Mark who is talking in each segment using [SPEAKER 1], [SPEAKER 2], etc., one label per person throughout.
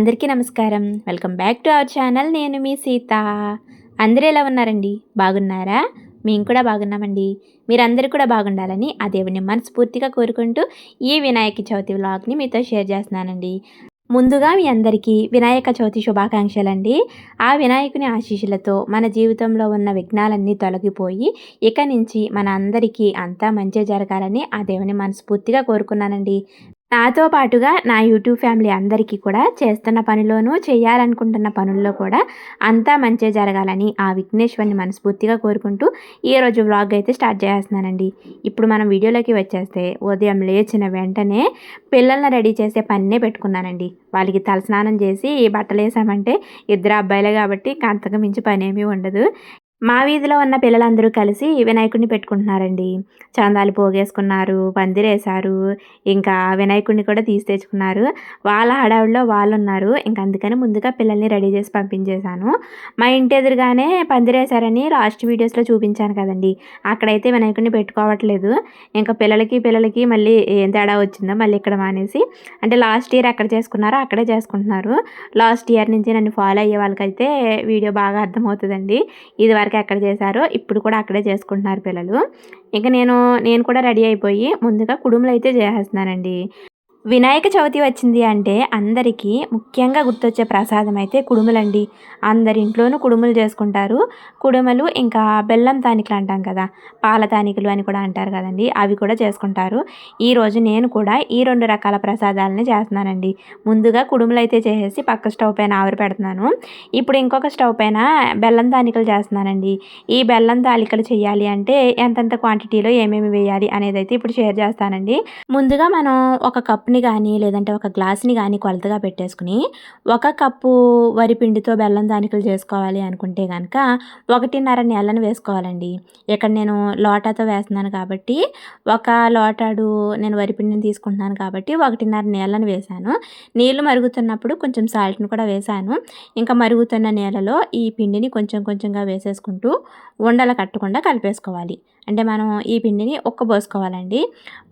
[SPEAKER 1] అందరికీ నమస్కారం. Welcome back to our channel. నేను మీ సీత. అందరూ ఎలా ఉన్నారండి? బాగున్నారా? మేము కూడా బాగున్నామండి. మీరందరూ కూడా బాగుండాలని ఆ దేవుని మనస్ఫూర్తిగా కోరుకుంటూ ఈ వినాయక చవితి వ్లాగ్ని మీతో షేర్ చేస్తున్నానండి. ముందుగా మీ అందరికీ వినాయక చవితి శుభాకాంక్షలండి. ఆ వినాయకుని ఆశీస్సులతో మన జీవితంలో ఉన్న విఘ్నాలన్నీ తొలగిపోయి ఇక నుంచి మన అందరికీ అంతా మంచి జరగాలని ఆ దేవుని మనస్ఫూర్తిగా కోరుకున్నానండి. నాతో పాటుగా నా యూట్యూబ్ ఫ్యామిలీ అందరికీ కూడా చేస్తున్న పనిలోనూ చేయాలనుకుంటున్న పనుల్లో కూడా అంతా మంచి జరగాలని ఆ విఘ్నేశ్వరిని మనస్ఫూర్తిగా కోరుకుంటూ ఈరోజు వ్లాగ్ అయితే స్టార్ట్ చేస్తున్నానండి. ఇప్పుడు మనం వీడియోలోకి వచ్చేస్తే ఉదయం లేచిన వెంటనే పిల్లల్ని రెడీ చేసే పన్నే పెట్టుకున్నానండి. వాళ్ళకి తలస్నానం చేసి బట్టలు వేసామంటే ఇద్దరు అబ్బాయిలే కాబట్టి అంతకు మించి పని ఏమీ ఉండదు. మా వీధిలో ఉన్న పిల్లలందరూ కలిసి వినాయకుడిని పెట్టుకుంటున్నారండి. చందాలు పోగేసుకున్నారు పందిరేశారు ఇంకా వినాయకుడిని కూడా తీసి తెచ్చుకున్నారు. వాళ్ళ హడావిడిలో వాళ్ళు ఉన్నారు ఇంకా అందుకని ముందుగా పిల్లల్ని రెడీ చేసి పంపించేశాను. మా ఇంటి ఎదురుగానే పందిరేశారని లాస్ట్ వీడియోస్లో చూపించాను కదండి. అక్కడైతే వినాయకుడిని పెట్టుకోవట్లేదు. ఇంకా పిల్లలకి పిల్లలకి మళ్ళీ ఏం తేడా వచ్చిందో మళ్ళీ ఇక్కడ మానేసి అంటే లాస్ట్ ఇయర్ ఎక్కడ చేసుకున్నారో అక్కడే చేసుకుంటున్నారు. లాస్ట్ ఇయర్ నుంచి నన్ను ఫాలో అయ్యే వాళ్ళకైతే వీడియో బాగా అర్థమవుతుందండి. ఇది వరకు ఎక్కడ చేశారో ఇప్పుడు కూడా అక్కడే చేసుకుంటున్నారు పిల్లలు. ఇంకా నేను నేను కూడా రెడీ అయిపోయి ముందుగా కుడుములు అయితే చేసేస్తున్నానండి. వినాయక చవితి వచ్చింది అంటే అందరికీ ముఖ్యంగా గుర్తొచ్చే ప్రసాదం అయితే కుడుములండి. అందరి ఇంట్లోనూ కుడుములు చేసుకుంటారు. కుడుములు ఇంకా బెల్లం తానికలు అంటాం కదా పాల తానికలు అని కూడా అంటారు కదండి అవి కూడా చేసుకుంటారు. ఈరోజు నేను కూడా ఈ రెండు రకాల ప్రసాదాలని చేస్తున్నానండి. ముందుగా కుడుములు అయితే చేసేసి పక్క స్టవ్ పైన ఆవిరి పెడుతున్నాను. ఇప్పుడు ఇంకొక స్టవ్ పైన బెల్లం తానికలు చేస్తున్నానండి. ఈ బెల్లం తాలికలు చేయాలి అంటే ఎంతెంత క్వాంటిటీలో ఏమేమి వేయాలి అనేది అయితే ఇప్పుడు షేర్ చేస్తానండి. ముందుగా మనం ఒక కప్పు కప్ని కానీ లేదంటే ఒక గ్లాస్ని కానీ కొలతగా పెట్టేసుకుని ఒక కప్పు వరి పిండితో బెల్లం దానికలు చేసుకోవాలి అనుకుంటే కనుక ఒకటిన్నర నెలను వేసుకోవాలండి. ఇక్కడ నేను లోటాతో వేస్తున్నాను కాబట్టి ఒక లోటాడు నేను వరిపిండిని తీసుకుంటున్నాను కాబట్టి ఒకటిన్నర నీళ్ళని వేశాను. నీళ్ళు మరుగుతున్నప్పుడు కొంచెం సాల్ట్ని కూడా వేశాను. ఇంకా మరుగుతున్న నీళ్ళలో ఈ పిండిని కొంచెం కొంచెంగా వేసేసుకుంటూ ఉండలు కట్టకుండా కలిపేసుకోవాలి. అంటే మనం ఈ పిండిని ఒక్కబోసుకోవాలండి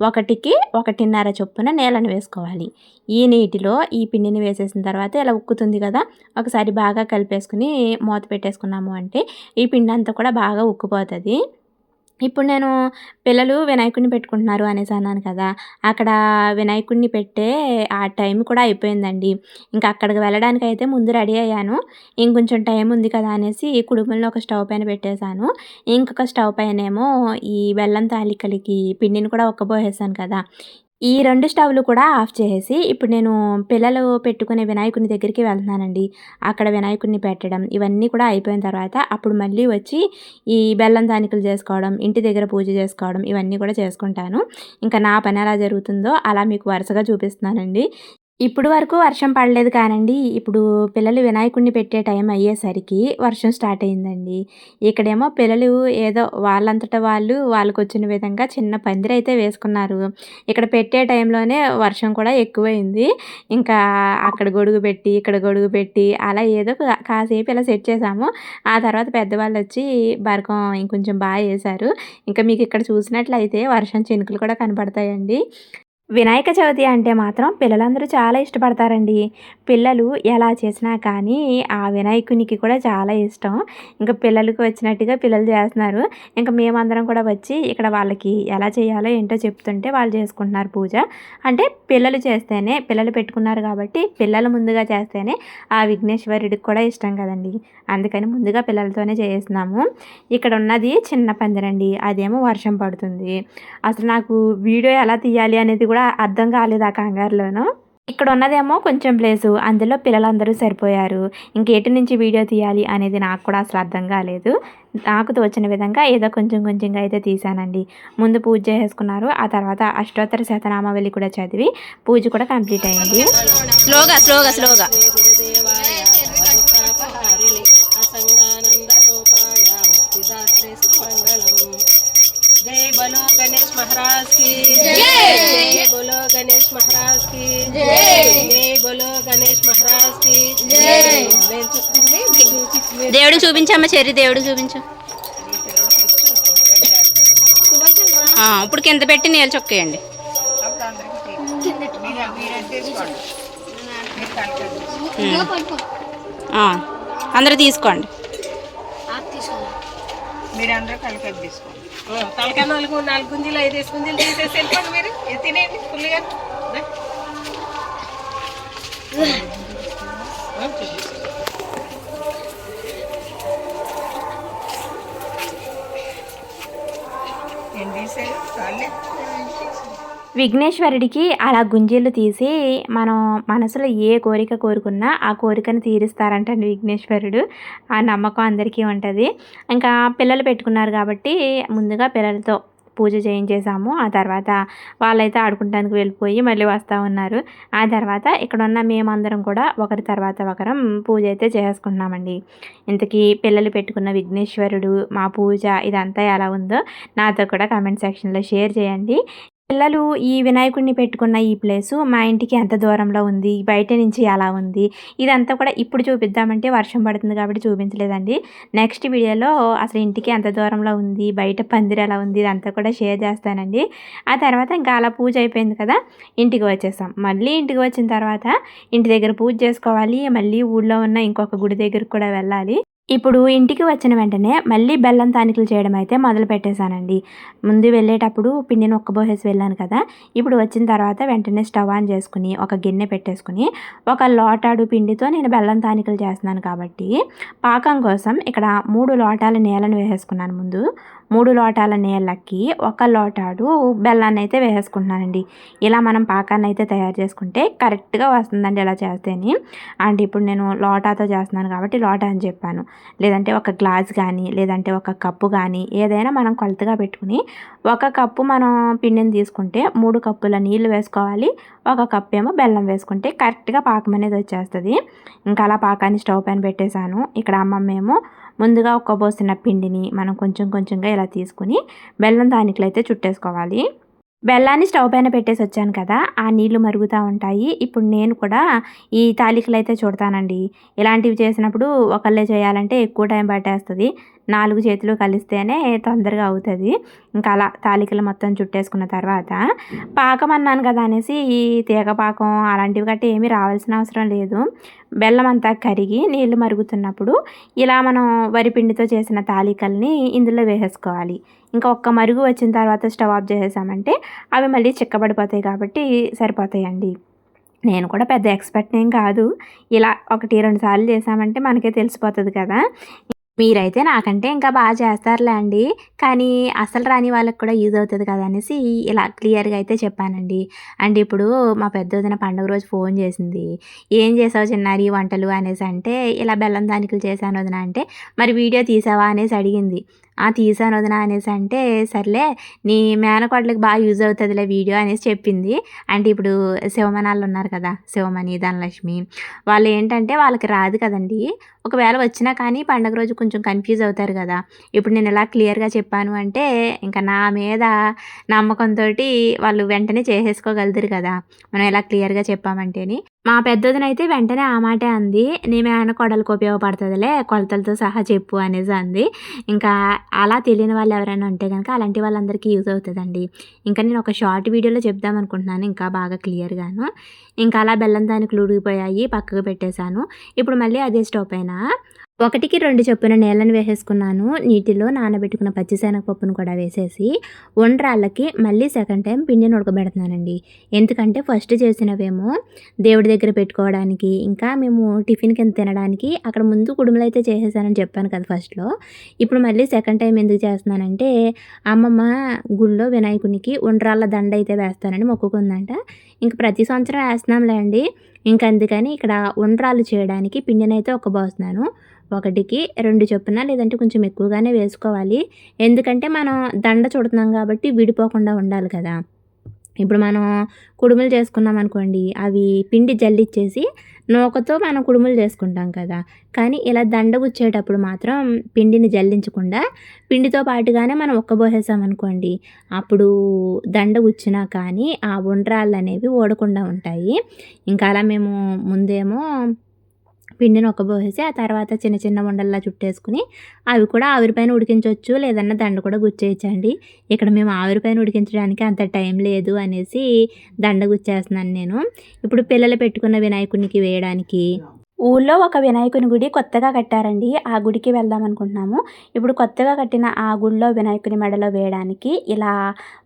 [SPEAKER 1] ఒకటికి ఒకటిన్నర చొప్పున నీళ్ళని వేసుకోవాలి. ఈ నీటిలో ఈ పిండిని వేసేసిన తర్వాత ఇలా ఉక్కుతుంది కదా ఒకసారి బాగా కలిపేసుకుని మూత పెట్టేసుకున్నాము అంటే ఈ పిండి అంతా కూడా బాగా ఉక్కుపోతుంది. ఇప్పుడు నేను పిల్లలు వినాయకుడిని పెట్టుకుంటున్నారు అనేసి అన్నాను కదా అక్కడ వినాయకుడిని పెట్టే ఆ టైం కూడా అయిపోయిందండి. ఇంకా అక్కడికి వెళ్ళడానికి అయితే ముందు రెడీ అయ్యాను. ఇంకొంచెం టైం ఉంది కదా అనేసి కుడుములను ఒక స్టవ్ పైన పెట్టేశాను. ఇంకొక స్టవ్ పైన ఏమో ఈ బెల్లం తాలికలకి పిండిని కూడా ఒక్కబోసేసాను కదా. ఈ రెండు స్టవ్లు కూడా ఆఫ్ చేసేసి ఇప్పుడు నేను పిల్లలు పెట్టుకునే వినాయకుని దగ్గరికి వెళ్తున్నానండి. అక్కడ వినాయకుడిని పెట్టడం ఇవన్నీ కూడా అయిపోయిన తర్వాత అప్పుడు మళ్ళీ వచ్చి ఈ బెల్లం దానికలు చేసుకోవడం ఇంటి దగ్గర పూజ చేసుకోవడం ఇవన్నీ కూడా చేసుకుంటాను. ఇంకా నా పని ఎలా జరుగుతుందో అలా మీకు వరుసగా చూపిస్తున్నానండి. ఇప్పుడు వరకు వర్షం పడలేదు కానండి. ఇప్పుడు పిల్లలు వినాయకుడిని పెట్టే టైం అయ్యేసరికి వర్షం స్టార్ట్ అయిందండి. ఇక్కడేమో పిల్లలు ఏదో వాళ్ళంతటా వాళ్ళు వాళ్ళకు వచ్చిన విధంగా చిన్న పందిరి అయితే వేసుకున్నారు. ఇక్కడ పెట్టే టైంలోనే వర్షం కూడా ఎక్కువైంది. ఇంకా అక్కడ గొడుగు పెట్టి ఇక్కడ గొడుగు పెట్టి అలా ఏదో కాసేపు ఇలా సెట్ చేసాము. ఆ తర్వాత పెద్దవాళ్ళు వచ్చి బరకం ఇంకొంచెం బాగా వేశారు. ఇంకా మీకు ఇక్కడ చూసినట్లయితే వర్షం చినుకులు కూడా కనపడతాయండి. వినాయక చవితి అంటే మాత్రం పిల్లలందరూ చాలా ఇష్టపడతారండి. పిల్లలు ఎలా చేసినా కానీ ఆ వినాయకునికి కూడా చాలా ఇష్టం. ఇంకా పిల్లలకు వచ్చినట్టుగా పిల్లలు చేస్తున్నారు. ఇంకా మేమందరం కూడా వచ్చి ఇక్కడ వాళ్ళకి ఎలా చేయాలో ఏంటో చెప్తుంటే వాళ్ళు చేసుకుంటున్నారు పూజ. అంటే పిల్లలు చేస్తేనే పిల్లలు పెట్టుకున్నారు కాబట్టి పిల్లలు ముందుగా చేస్తేనే ఆ విఘ్నేశ్వరుడికి కూడా ఇష్టం కదండి. అందుకని ముందుగా పిల్లలతోనే చేస్తున్నాము. ఇక్కడ ఉన్నది చిన్న పందిరండి. అదేమో వర్షం పడుతుంది. అసలు నాకు వీడియో ఎలా తీయాలి అనేది కూడా కూడా అర్థం కాలేదు ఆ కంగారులోనూ. ఇక్కడ ఉన్నదేమో కొంచెం ప్లేసు అందులో పిల్లలందరూ సరిపోయారు. ఇంకేటి నుంచి వీడియో తీయాలి అనేది నాకు కూడా అసలు అర్థం కాలేదు. నాకు తోచిన విధంగా ఏదో కొంచెం కొంచెంగా అయితే తీశానండి. ముందు పూజ చేసుకున్నారు ఆ తర్వాత అష్టోత్తర శతనామావళి కూడా చదివి పూజ కూడా కంప్లీట్ అయింది.
[SPEAKER 2] స్లోగా స్లోగా స్లోగా. జై బలో గణేష్ మహారాజ్కి. జై! గణేష్ మహారాజ్కి బోలో గణేష్ మహారాజ్కి దేవుడు చూపించమ్మ చెర్రి దేవుడు చూపించు. ఇప్పుడు కింద పెట్టి నీళ్ళు చొక్కేయండి.
[SPEAKER 1] అందరు తీసుకోండి.
[SPEAKER 3] మీరందరూ కలిపి తీసుకోండి.
[SPEAKER 2] తలకాయ నాలుగు నాలుగు గుంజీలు ఐదు వేసి గుంజీలు తీసేసి వెళ్ళిపోండి మీరు. తినేయండి ఫుల్గా.
[SPEAKER 1] విఘ్నేశ్వరుడికి అలా గుంజీలు తీసి మనం మనసులో ఏ కోరిక కోరుకున్నా ఆ కోరికను తీరుస్తారంటండి విఘ్నేశ్వరుడు. ఆ నమ్మకం అందరికీ ఉంటుంది. ఇంకా పిల్లలు పెట్టుకున్నారు కాబట్టి ముందుగా పిల్లలతో పూజ చేయించేసాము ఆ తర్వాత వాళ్ళైతే ఆడుకుంటానికి వెళ్ళిపోయి మళ్ళీ వస్తూ ఉన్నారు. ఆ తర్వాత ఇక్కడ ఉన్న మేమందరం కూడా ఒకరి తర్వాత ఒకరం పూజ అయితే చేసుకుంటున్నామండి. ఇంతకీ పిల్లలు పెట్టుకున్న విఘ్నేశ్వరుడు మా పూజ ఇదంతా ఎలా ఉందో నాతో కూడా కామెంట్ సెక్షన్లో షేర్ చేయండి. పిల్లలు ఈ వినాయకుడిని పెట్టుకున్న ఈ ప్లేసు మా ఇంటికి ఎంత దూరంలో ఉంది బయట నుంచి ఎలా ఉంది ఇదంతా కూడా ఇప్పుడు చూపిద్దామంటే వర్షం పడుతుంది కాబట్టి చూపించలేదండి. నెక్స్ట్ వీడియోలో అసలు ఇంటికి ఎంత దూరంలో ఉంది బయట పందిరి ఎలా ఉంది ఇదంతా కూడా షేర్ చేస్తానండి. ఆ తర్వాత ఇంకా అలా పూజ అయిపోయింది కదా ఇంటికి వచ్చేసాం. మళ్ళీ ఇంటికి వచ్చిన తర్వాత ఇంటి దగ్గర పూజ చేసుకోవాలి మళ్ళీ ఊళ్ళో ఉన్న ఇంకొక గుడి దగ్గరికి కూడా వెళ్ళాలి. ఇప్పుడు ఇంటికి వచ్చిన వెంటనే మళ్ళీ బెల్లం తానికలు చేయడం అయితే మొదలు పెట్టేశానండి. ముందు వెళ్ళేటప్పుడు పిండిని ఒక్కబోసేసి వెళ్ళాను కదా. ఇప్పుడు వచ్చిన తర్వాత వెంటనే స్టవ్ ఆన్ చేసుకుని ఒక గిన్నె పెట్టేసుకుని ఒక లోటాడు పిండితో నేను బెల్లం తానికలు చేస్తున్నాను కాబట్టి పాకం కోసం ఇక్కడ మూడు లోటాల నీళ్ళని వేసేసుకున్నాను ముందు. మూడు లోటాల నీళ్ళకి ఒక లోటాడు బెల్లాన్ని అయితే వేసేసుకుంటున్నానండి. ఇలా మనం పాకాన్ని అయితే తయారు చేసుకుంటే కరెక్ట్గా వస్తుందండి ఇలా చేస్తేనే. అండ్ ఇప్పుడు నేను లోటాతో చేస్తున్నాను కాబట్టి లోటా అని చెప్పాను. లేదంటే ఒక గ్లాస్ కానీ లేదంటే ఒక కప్పు కానీ ఏదైనా మనం కొలతగా పెట్టుకుని ఒక కప్పు మనం పిండిని తీసుకుంటే మూడు కప్పుల నీళ్ళు వేసుకోవాలి. ఒక కప్పు ఏమో బెల్లం వేసుకుంటే కరెక్ట్గా పాకం అనేది వచ్చేస్తుంది. ఇంకా అలా పాకాన్ని స్టవ్ పైన పెట్టేశాను. ఇక్కడ అమ్మమ్మేమో ముందుగా ఒక్క బోసిన పిండిని మనం కొంచెం కొంచెంగా ఇలా తీసుకుని బెల్లం దానికలు అయితే చుట్టేసుకోవాలి. బెల్లాన్ని స్టవ్ పైన పెట్టేసి వచ్చాను కదా ఆ నీళ్ళు మరుగుతూ ఉంటాయి. ఇప్పుడు నేను కూడా ఈ తాలికలు అయితే చూడతానండి. ఇలాంటివి చేసినప్పుడు ఒకళ్ళే చేయాలంటే ఎక్కువ టైం పట్టేస్తుంది. నాలుగు చేతులు కలిస్తేనే తొందరగా అవుతుంది. ఇంకా అలా తాలికలు మొత్తం చుట్టేసుకున్న తర్వాత పాకం అన్నాను కదా అనేసి ఈ తీగ పాకం అలాంటివి గట్టి ఏమీ రావాల్సిన అవసరం లేదు. బెల్లం అంతా కరిగి నీళ్ళు మరుగుతున్నప్పుడు ఇలా మనం వరిపిండితో చేసిన తాలికల్ని ఇందులో వేసేసుకోవాలి. ఇంకా ఒక్క మరుగు వచ్చిన తర్వాత స్టవ్ ఆఫ్ చేసేసామంటే అవి మళ్ళీ చిక్కబడిపోతాయి కాబట్టి సరిపోతాయండి. నేను కూడా పెద్ద ఎక్స్పర్ట్ ఏం కాదు. ఇలా ఒకటి రెండు సార్లు చేసామంటే మనకే తెలిసిపోతుంది కదా. మీరైతే నాకంటే ఇంకా బాగా చేస్తారులే అండి. కానీ అసలు రాని వాళ్ళకి కూడా యూజ్ అవుతుంది కదా అనేసి ఇలా క్లియర్గా అయితే చెప్పానండి. అండ్ ఇప్పుడు మా పెద్ద వదిన పండుగ రోజు ఫోన్ చేసింది. ఏం చేసావు చిన్నారి ఈ వంటలు? అనేసి అంటే ఇలా బెల్లం దానికలు చేశాను వదిన అంటే మరి వీడియో తీసావా? అనేసి అడిగింది. తీసాను వదిన అనేసి అంటే సర్లే నీ మేనకోడలకి బాగా యూజ్ అవుతుందిలే వీడియో అనేసి చెప్పింది. అంటే ఇప్పుడు శివమనాళ్ళు ఉన్నారు కదా శివమణి ధనలక్ష్మి వాళ్ళు ఏంటంటే వాళ్ళకి రాదు కదండి. ఒకవేళ వచ్చినా కానీ పండగ రోజు కొంచెం కన్ఫ్యూజ్ అవుతారు కదా. ఇప్పుడు నేను ఇలా క్లియర్గా చెప్పాను అంటే ఇంకా నా మీద నమ్మకంతో వాళ్ళు వెంటనే చేసేసుకోగలుగుతారు కదా. మనం ఇలా క్లియర్గా చెప్పామంటేని. మా పెద్దదినైతే వెంటనే ఆ మాటే అంది. నేమేమైనా కొడలకు ఉపయోగపడుతుందిలే కొలతలతో సహా చెప్పు అనేసి అంది. ఇంకా అలా తెలియని వాళ్ళు ఎవరైనా ఉంటే కనుక అలాంటి వాళ్ళందరికీ యూజ్ అవుతుందండి. ఇంకా నేను ఒక షార్ట్ వీడియోలో చెప్దాం అనుకుంటున్నాను ఇంకా బాగా క్లియర్గాను ఇంకా అలా బెల్లం దానికి ఉడిగిపోయాయి పక్కకు పెట్టేశాను. ఇప్పుడు మళ్ళీ అదే స్టవ్ పైన ఒకటికి రెండు చొప్పున నీళ్ళని వేసేసుకున్నాను. నీటిలో నానబెట్టుకున్న పచ్చిశనగపప్పును కూడా వేసేసి వండ్రాళ్ళకి మళ్ళీ సెకండ్ టైం పిండిని ఉడకబెడుతున్నానండి. ఎందుకంటే ఫస్ట్ చేసినవేమో దేవుడి దగ్గర పెట్టుకోవడానికి ఇంకా మేము టిఫిన్ కింద తినడానికి అక్కడ ముందు కుడుములు అయితే చేసేసానని చెప్పాను కదా ఫస్ట్లో ఇప్పుడు మళ్ళీ సెకండ్ టైం ఎందుకు చేస్తున్నానంటే అమ్మమ్మ గుళ్ళో వినాయకునికి ఉండ్రాళ్ళ దండ అయితే వేస్తానని మొక్కుకుందంట. ఇంక ప్రతి సంవత్సరం వేస్తున్నాంలే అండి. ఇంక అందుకని ఇక్కడ ఉండ్రాలు చేయడానికి పిండినైతే ఒక పోస్తున్నాను ఒకటికి రెండు చొప్పున లేదంటే కొంచెం ఎక్కువగానే వేసుకోవాలి. ఎందుకంటే మనం దండ చుడుతున్నాం కాబట్టి విడిపోకుండా ఉండాలి కదా. ఇప్పుడు మనం కుడుములు చేసుకున్నాం అనుకోండి అవి పిండి జల్లిచ్చేసి నూకతో మనం కుడుములు చేసుకుంటాం కదా. కానీ ఇలా దండ గుచ్చేటప్పుడు మాత్రం పిండిని జల్లించకుండా పిండితో పాటుగానే మనం ఒక్కబోసేసాం అనుకోండి అప్పుడు దండ గుచ్చినా కానీ ఆ ఉండ్రాళ్ళు అనేవి ఓడకుండా ఉంటాయి. ఇంకా అలా మేము ముందేమో పిండిని ఒక్కబోసేసి ఆ తర్వాత చిన్న చిన్న ఉండల్లా చుట్టేసుకుని అవి కూడా ఆవిరిపైన ఉడికించవచ్చు లేదన్నా దండ కూడా గుచ్చేయచ్చండి. ఇక్కడ మేము ఆవిరిపైన ఉడికించడానికి అంత టైం లేదు అనేసి దండ గుచ్చేస్తున్నాను నేను. ఇప్పుడు పిల్లలు పెట్టుకున్న వినాయకునికి వేయడానికి ఊళ్ళో ఒక వినాయకుని గుడి కొత్తగా కట్టారండి. ఆ గుడికి వెళ్దాం అనుకుంటున్నాము. ఇప్పుడు కొత్తగా కట్టిన ఆ గుడిలో వినాయకుని మెడలో వేయడానికి ఇలా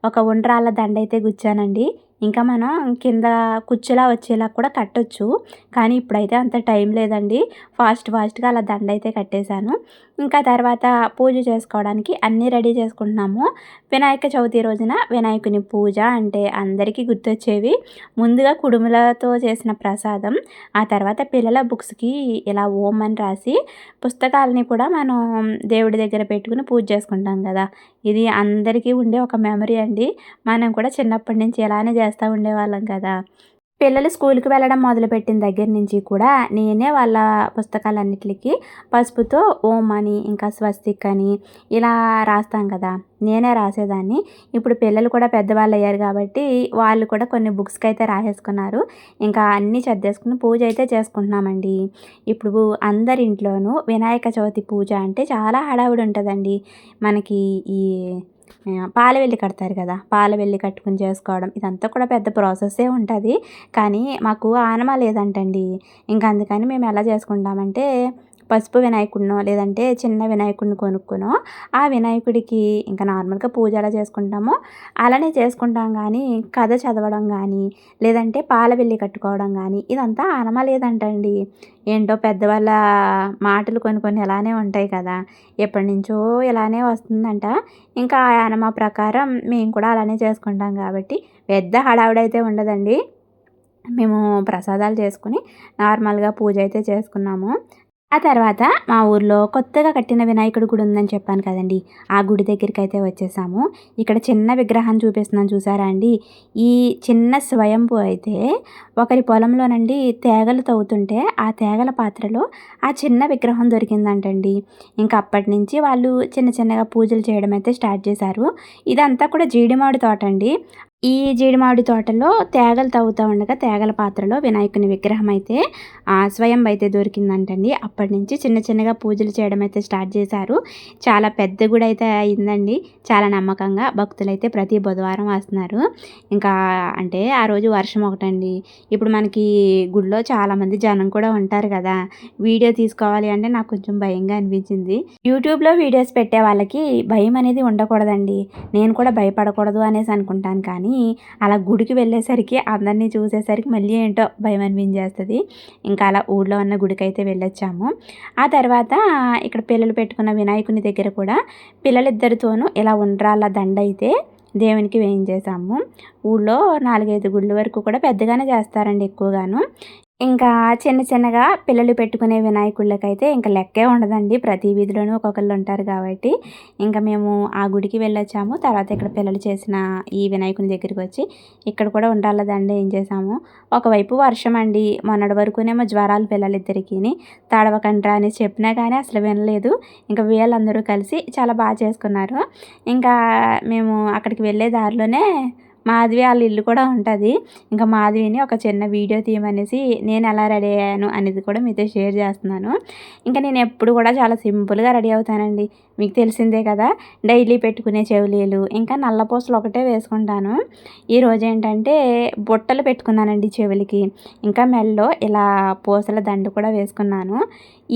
[SPEAKER 1] ఒక ఉండ్రాళ్ళ దండ అయితే గుచ్చానండి. ఇంకా మనం కింద కుచ్చులా వచ్చేలా కూడా కట్టొచ్చు. కానీ ఇప్పుడైతే అంత టైం లేదండి. ఫాస్ట్ ఫాస్ట్గా అలా దండ అయితే కట్టేశాను. ఇంకా తర్వాత పూజ చేసుకోవడానికి అన్నీ రెడీ చేసుకుంటున్నాము. వినాయక చవితి రోజున వినాయకుని పూజ అంటే అందరికీ గుర్తొచ్చేవి. ముందుగా కుడుములతో చేసిన ప్రసాదం ఆ తర్వాత పిల్లల బుక్స్కి ఇలా ఓం అని రాసి పుస్తకాలని కూడా మనం దేవుడి దగ్గర పెట్టుకుని పూజ చేసుకుంటాం కదా. ఇది అందరికీ ఉండే ఒక మెమరీ అండి. మనం కూడా చిన్నప్పటి నుంచి ఇలానే చేస్తూ ఉండేవాళ్ళం కదా. పిల్లలు స్కూల్కి వెళ్ళడం మొదలుపెట్టిన దగ్గర నుంచి కూడా నేనే వాళ్ళ పుస్తకాలన్నిటికీ పసుపుతో ఓం అని ఇంకా స్వస్తిక్ అని ఇలా రాస్తాం కదా. నేనే రాసేదాన్ని. ఇప్పుడు పిల్లలు కూడా పెద్దవాళ్ళు అయ్యారు కాబట్టి వాళ్ళు కూడా కొన్ని బుక్స్కి అయితే రాసేసుకున్నారు. ఇంకా అన్నీ చదివేసుకుని పూజ అయితే చేసుకుంటున్నామండి. ఇప్పుడు అందరి ఇంట్లోనూ వినాయక చవితి పూజ అంటే చాలా హడావుడి ఉంటుందండి. మనకి ఈ పాల వెల్లి కడతారు కదా. పాల వెల్లి కట్టుకుని చేసుకోవడం ఇదంతా కూడా పెద్ద ప్రాసెస్సే ఉంటుంది. కానీ మాకు ఆనమా లేదంటండి. ఇంకా అందుకని మేము ఎలా చేసుకుంటామంటే పసుపు వినాయకుడినో లేదంటే చిన్న వినాయకుడిని కొనుక్కునో ఆ వినాయకుడికి ఇంకా నార్మల్గా పూజ ఎలా చేసుకుంటామో అలానే చేసుకుంటాం కానీ కథ చదవడం కానీ లేదంటే పాల వెళ్ళి కట్టుకోవడం కానీ ఇదంతా ఆనమా లేదంటండి ఏంటో పెద్దవాళ్ళ మాటలు కొన్ని కొన్ని ఇలానే ఉంటాయి కదా. ఎప్పటి నుంచో ఇలానే వస్తుందంట. ఇంకా ఆ ఆనమ ప్రకారం మేము కూడా అలానే చేసుకుంటాం కాబట్టి పెద్ద హడావుడైతే ఉండదండి. మేము ప్రసాదాలు చేసుకుని నార్మల్గా పూజ అయితే చేసుకున్నాము. ఆ తర్వాత మా ఊర్లో కొత్తగా కట్టిన వినాయకుడి గుడి ఉందని చెప్పాను కదండి. ఆ గుడి దగ్గరికి అయితే వచ్చేసాము. ఇక్కడ చిన్న విగ్రహం చూపిస్తున్నాను చూసారా అండి? ఈ చిన్న స్వయంభూ అయితే ఒకరి పొలంలోనండి తేగలు తవ్వుతుంటే ఆ తేగల పాత్రలో ఆ చిన్న విగ్రహం దొరికిందంటండి. ఇంకా అప్పటి నుంచి వాళ్ళు చిన్న చిన్నగా పూజలు చేయడం అయితే స్టార్ట్ చేశారు. ఇదంతా కూడా జీడిమాడి తోట అండి. ఈ జీడిమామిడి తోటలో తేగలు తవ్వుతూ ఉండగా తేగల పాత్రలో వినాయకుని విగ్రహం అయితే స్వయం అయితే దొరికిందంటండి. అప్పటి నుంచి చిన్న చిన్నగా పూజలు చేయడం అయితే స్టార్ట్ చేశారు. చాలా పెద్ద గుడి అయితే అయిందండి. చాలా నమ్మకంగా భక్తులైతే ప్రతి బుధవారం వస్తున్నారు. ఇంకా అంటే ఆ రోజు వర్షం ఒకటండి. ఇప్పుడు మనకి గుడిలో చాలామంది జనం కూడా ఉంటారు కదా. వీడియో తీసుకోవాలి అంటే నాకు కొంచెం భయంగా అనిపించింది. యూట్యూబ్లో వీడియోస్ పెట్టే వాళ్ళకి భయం అనేది ఉండకూడదండి. నేను కూడా భయపడకూడదు అనేసి అనుకుంటాను. కానీ అలా గుడికి వెళ్ళేసరికి అందరినీ చూసేసరికి మళ్ళీ ఏంటో భయం అనిపించేస్తుంది. ఇంకా అలా ఊళ్ళో ఉన్న గుడికి అయితే వెళ్ళొచ్చాము. ఆ తర్వాత ఇక్కడ పిల్లలు పెట్టుకున్న వినాయకుని దగ్గర కూడా పిల్లలిద్దరితోనూ ఇలా ఉండ్రాళ్ళ దండ అయితే దేవునికి వేయించేసాము. ఊళ్ళో నాలుగైదు గుళ్ళ వరకు కూడా పెద్దగానే చేస్తారండి ఎక్కువగాను. ఇంకా చిన్న చిన్నగా పిల్లలు పెట్టుకునే వినాయకుళ్ళకైతే ఇంకా లెక్కే ఉండదండి. ప్రతి వీధిలోనూ ఒక్కొక్కళ్ళు ఉంటారు కాబట్టి ఇంకా మేము ఆ గుడికి వెళ్ళొచ్చాము. తర్వాత ఇక్కడ పిల్లలు చేసిన ఈ వినాయకుని దగ్గరికి వచ్చి ఇక్కడ కూడా ఉండాలదండి. ఏం చేసాము ఒకవైపు వర్షం అండి. మొన్నటి వరకునేమో జ్వరాలు పిల్లలిద్దరికీ తడవకండ్రా అని చెప్పినా కానీ అసలు వినలేదు. ఇంకా వీళ్ళందరూ కలిసి చాలా బాగా చేసుకున్నారు. ఇంకా మేము అక్కడికి వెళ్ళే దారిలోనే మాధవి వాళ్ళ ఇల్లు కూడా ఉంటుంది. ఇంకా మాధవిని ఒక చిన్న వీడియో తీయమనేసి నేను ఎలా రెడీ అయ్యాను అనేది కూడా మీతో షేర్ చేస్తున్నాను. ఇంకా నేను ఎప్పుడు కూడా చాలా సింపుల్గా రెడీ అవుతానండి. మీకు తెలిసిందే కదా డైలీ పెట్టుకునే చెవులీలు ఇంకా నల్లపూసలు ఒకటే వేసుకుంటాను. ఈరోజు ఏంటంటే బుట్టలు పెట్టుకున్నానండి చెవులకి. ఇంకా మెల్లో ఇలా పూసల దండు కూడా వేసుకున్నాను.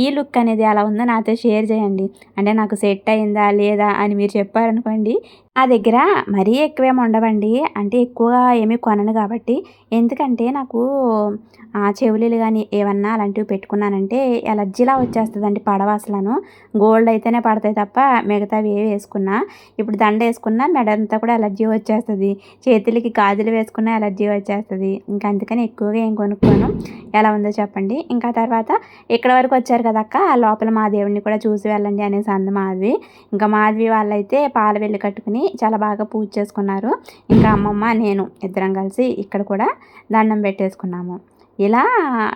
[SPEAKER 1] ఈ లుక్ అనేది ఎలా ఉందో నాతో షేర్ చేయండి. అంటే నాకు సెట్ అయిందా లేదా అని మీరు చెప్పారనుకోండి నా దగ్గర మరీ ఎక్కువేమి ఉండవండి. అంటే ఎక్కువగా ఏమీ కొనను కాబట్టి. ఎందుకంటే నాకు ఆ చెవులీలు కానీ ఏమన్నా అలాంటివి పెట్టుకున్నానంటే ఎలర్జీలా వచ్చేస్తుందండి పడవ అసలను గోల్డ్ అయితేనే పడతాయి తప్ప మిగతావి ఏ వేసుకున్నా. ఇప్పుడు దండ వేసుకున్నా మెడ అంతా కూడా ఎలర్జీ వచ్చేస్తుంది. చేతులకి గాజులు వేసుకున్నా ఎలర్జీ వచ్చేస్తుంది. ఇంకా అందుకని ఎక్కువగా ఏం కొనుక్కోను. ఎలా ఉందో చెప్పండి. ఇంకా తర్వాత ఇక్కడ వరకు వచ్చారు కదా అక్క లోపల మా దేవుడిని కూడా చూసి వెళ్ళండి అనేసి అంది మాధవి. ఇంకా మాధవి వాళ్ళైతే పాల వెళ్ళి కట్టుకుని చాలా బాగా పూజ చేసుకున్నారు. ఇంకా అమ్మమ్మ నేను ఇద్దరం కలిసి ఇక్కడ కూడా దండం పెట్టేసుకున్నాము. ఇలా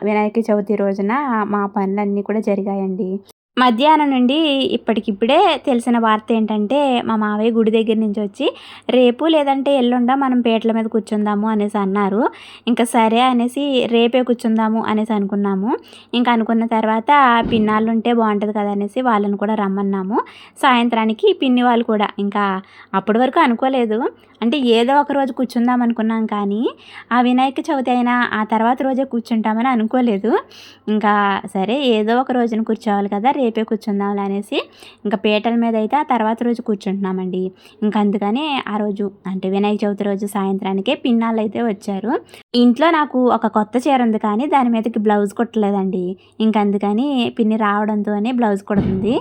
[SPEAKER 1] వినాయక చవితి రోజున మా పనులన్నీ కూడా జరిగాయండి. మధ్యాహ్నం నుండి ఇప్పటికిప్పుడే తెలిసిన వార్త ఏంటంటే మా మావయ్య గుడి దగ్గర నుంచి వచ్చి రేపు లేదంటే ఎల్లుండ మనం పీటల మీద కూర్చుందాము అనేసి అన్నారు. ఇంకా సరే అనేసి రేపే కూర్చుందాము అనేసి అనుకున్నాము. ఇంకా అనుకున్న తర్వాత పిన్నాళ్ళు ఉంటే బాగుంటుంది కదా అనేసి వాళ్ళని కూడా రమ్మన్నాము. సాయంత్రానికి పిన్ని వాళ్ళు కూడా ఇంకా అప్పటి వరకు అనుకోలేదు. అంటే ఏదో ఒక రోజు కూర్చుందాం అనుకున్నాం కానీ ఆ వినాయక చవితి అయినా ఆ తర్వాత రోజే కూర్చుంటామని అనుకోలేదు. ఇంకా సరే ఏదో ఒక రోజున కూర్చోవాలి కదా రేపే కూర్చుందాంలే అనేసి ఇంకా పీటల మీద అయితే ఆ తర్వాత రోజు కూర్చుంటున్నామండి. ఇంకా అందుకని ఆ రోజు అంటే వినాయక చవితి రోజు సాయంత్రానికే పిన్నాళ్ళు అయితే వచ్చారు. ఇంట్లో నాకు ఒక కొత్త చీర ఉంది కానీ దాని మీదకి బ్లౌజ్ కుట్టలేదండి. ఇంక అందుకని పిన్ని రావడంతోనే బ్లౌజ్ కుడుతుంది.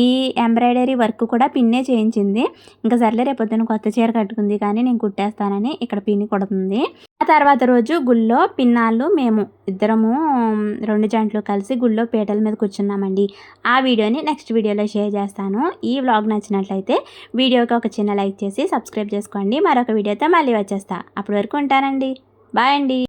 [SPEAKER 1] ఈ ఎంబ్రాయిడరీ వర్క్ కూడా పిన్నే చేయించింది. ఇంకా సర్లే రేపొద్దున కొత్త చీర కట్టుకుంది కానీ నేను కుట్టేస్తానని ఇక్కడ పిన్ని కుడుతుంది. ఆ తర్వాత రోజు గుళ్ళో పిన్నాళ్ళు మేము ఇద్దరము రెండు జంటలు కలిసి గుళ్ళో పీటల మీద కూర్చున్నామండి. ఆ వీడియోని నెక్స్ట్ వీడియోలో షేర్ చేస్తాను. ఈ వ్లాగ్ నచ్చినట్లయితే వీడియోకి ఒక చిన్న లైక్ చేసి సబ్స్క్రైబ్ చేసుకోండి. మరొక వీడియోతో మళ్ళీ వచ్చేస్తా. అప్పటి వరకు ఉంటానండి. బాయ్ అండి.